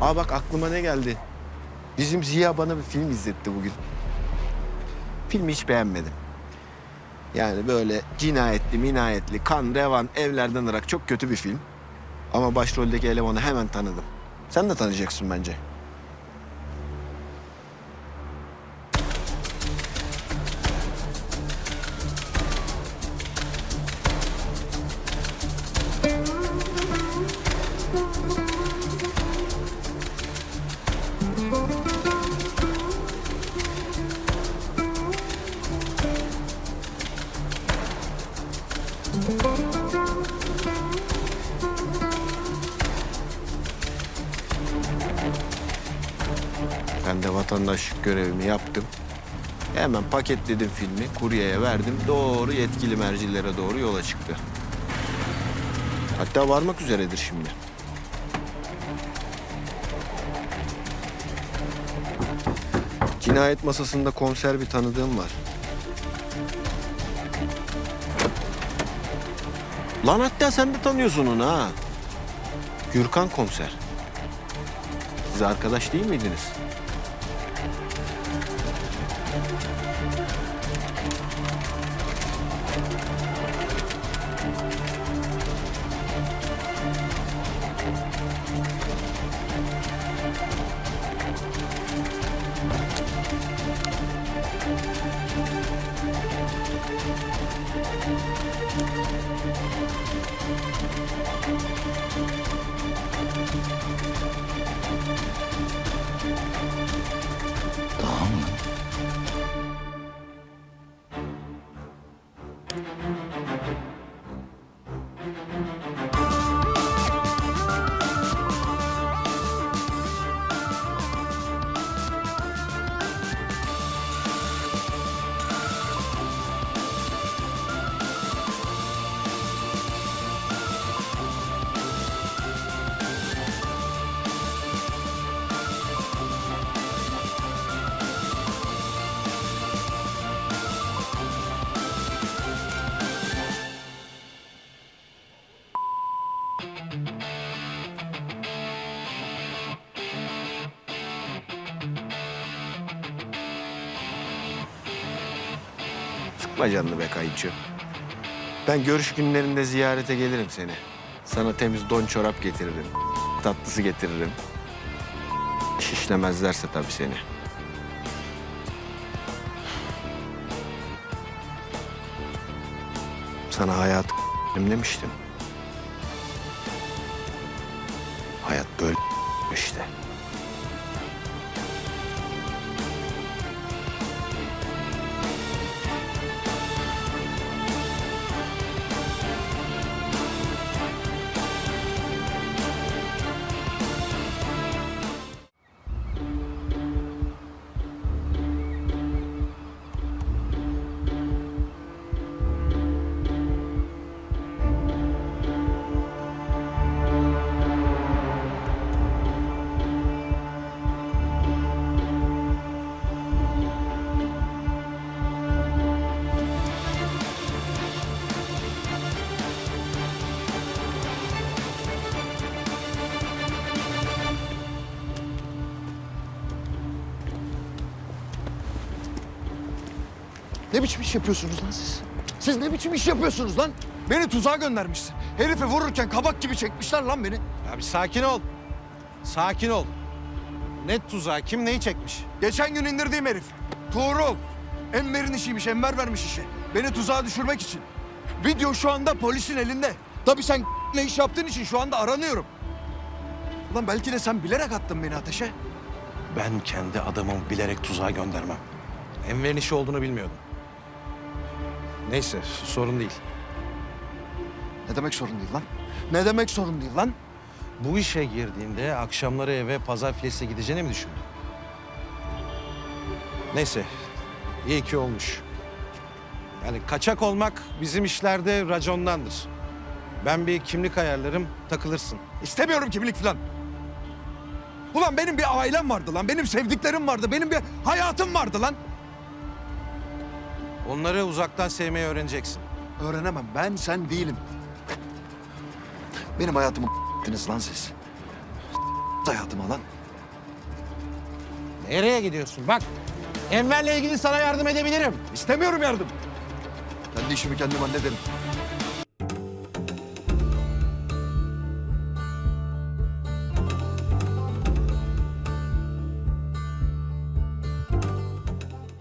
Aa bak aklıma ne geldi. Bizim Ziya bana bir film izletti bugün. Filmi hiç beğenmedim. Yani böyle cinayetli, minayetli, kan, revan, evlerden ırak çok kötü bir film. Ama başroldeki elemanı hemen tanıdım. Sen de tanıyacaksın bence. Ben de vatandaşlık görevimi yaptım. Hemen paketledim filmi, kuryeye verdim. Doğru yetkili mercilere doğru yola çıktı. Hatta varmak üzeredir şimdi. Cinayet masasında komiser bir tanıdığım var. Lan hatta sen de tanıyorsun onu ha. Gürkan komiser. Siz arkadaş değil miydiniz? Thank you. Sıkma canını be kayınço. Ben görüş günlerinde ziyarete gelirim seni. Sana temiz don çorap getiririm. Tatlısı getiririm. Şişlemezlerse tabii seni. Sana hayat demiştim. Hayat böyle işte. Ne biçim iş yapıyorsunuz lan siz? Siz ne biçim iş yapıyorsunuz lan? Beni tuzağa göndermişsin. Herifi vururken kabak gibi çekmişler lan beni. Ya bir sakin ol. Sakin ol. Ne tuzağı, kim neyi çekmiş? Geçen gün indirdiğim herif. Tuğrul. Enver'in işiymiş, Enver vermiş işi. Beni tuzağa düşürmek için. Video şu anda polisin elinde. Tabii sen ne iş yaptığın için şu anda aranıyorum. Ulan belki de sen bilerek attın beni ateşe. Ben kendi adamımı bilerek tuzağa göndermem. Enver'in işi olduğunu bilmiyordum. Neyse, sorun değil. Ne demek sorun değil lan? Ne demek sorun değil lan? Bu işe girdiğinde akşamları eve pazar filesiyle gideceğini mi düşündün? Neyse, iyi ki olmuş. Yani kaçak olmak bizim işlerde racondandır. Ben bir kimlik ayarlarım, takılırsın. İstemiyorum kimlik falan. Ulan benim bir ailem vardı lan. Benim sevdiklerim vardı. Benim bir hayatım vardı lan. Onları uzaktan sevmeyi öğreneceksin. Öğrenemem. Ben sen değilim. Benim hayatımı ettiniz lan siz. hayatıma lan. Nereye gidiyorsun? Bak, Enver'le ilgili sana yardım edebilirim. İstemiyorum yardım. Kendi işimi kendim hallederim.